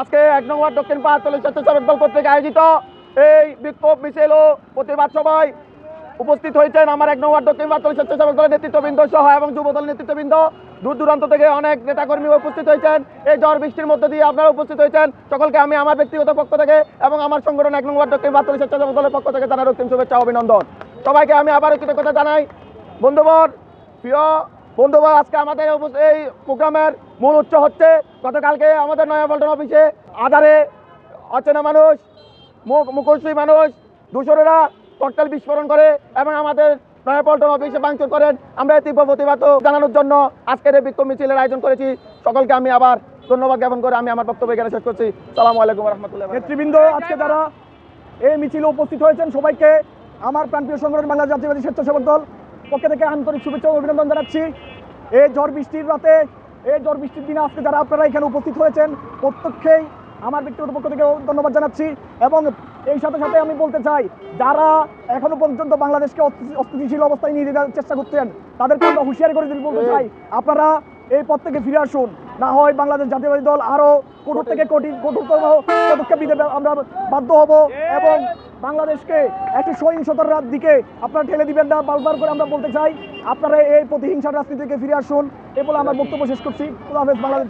আজকে এক নম্বর দক্ষিণ পাঁচতলী স্বেচ্ছাসেবক দল কর্তৃক আয়োজিত এই বিক্ষোভ মিছিল ও প্রতিবাদ সভায় উপস্থিত হয়েছেন আমার এক নম্বর দক্ষিণ পাঁচতলী স্বেচ্ছাসেবক দলের নেতৃত্ববৃন্দ সহ এবং যুব দলের নেতৃত্ববৃন্দ। দূর দূরান্ত থেকে অনেক নেতাকর্মী উপস্থিত হয়েছেন। এই ঝড় বৃষ্টির মধ্যে দিয়ে আপনারা উপস্থিত হয়েছেন। সকলকে আমি আমার ব্যক্তিগত পক্ষ থেকে এবং আমার সংগঠন এক নম্বর দক্ষিণ পাঁচতলী স্বেচ্ছাসেবক দলের পক্ষ থেকে জানাই রক্তিম শুভেচ্ছা অভিনন্দন। সবাইকে আমি আবারও কৃতজ্ঞতা জানাই। বন্ধুবর প্রিয় বন্ধুবর আজকে আমাদের এই প্রোগ্রামের মূল উৎস হচ্ছে গতকালকে আমাদের নয়াপল্টন অফিসে আধারে অচেনা মানুষ মুখ মুখোশী মানুষ দূষরেরা ককটেল বিস্ফোরণ করে এবং আমাদের নয়াপল্টন অফিসে ভাঙচুর করেন। আমরা এই তীব্র প্রতিবাদ জানানোর জন্য আজকের এই বিক্ষোভ মিছিলের আয়োজন করেছি। সকলকে আমি আবার ধন্যবাদ জ্ঞাপন করে আমি আমার বক্তব্য এখানে শেষ করছি। সালামু আলাইকুম রহমতুল্লাহ নেতৃবৃন্দ, আজকে যারা এই মিছিলে উপস্থিত হয়েছেন সবাইকে আমার প্রাণপ্রিয় সংগঠন বাংলা জাতীয়বাদী স্বেচ্ছাসেবক দল পক্ষ থেকে আন্তরিক শুভেচ্ছা অভিনন্দন জানাচ্ছি। এই ঝড় বৃষ্টির রাতে, এই ঝড় বৃষ্টির দিনে আজকে যারা আপনারা এখানে উপস্থিত হয়েছেন প্রত্যেককেই আমার ব্যক্তিগত পক্ষ থেকে ধন্যবাদ জানাচ্ছি এবং এই সাথে সাথে আমি বলতে চাই, যারা এখনও পর্যন্ত বাংলাদেশকে অস্থি- অস্থিতিশীল অবস্থায় নিয়ে যেতে চেষ্টা করছেন, তাদেরকে আমরা হুঁশিয়ারি করে দিতে বলতে চাই, আপনারা এই পথ থেকে ফিরে আসুন। না হয় বাংলাদেশ জাতীয়বাদী দল আরও কঠোর থেকে কঠিন, কঠোরতম পদক্ষেপ নিতে আমরা বাধ্য হব এবং বাংলাদেশকে একটি সহিংসতার দিকে আপনারা ঠেলে দিবেন না, বারবার করে আমরা বলতে চাই, আপনারা এই প্রতিহিংসার রাজনীতি থেকে ফিরে আসুন। এ বলে আমার বক্তব্য শেষ করছি। বাংলাদেশ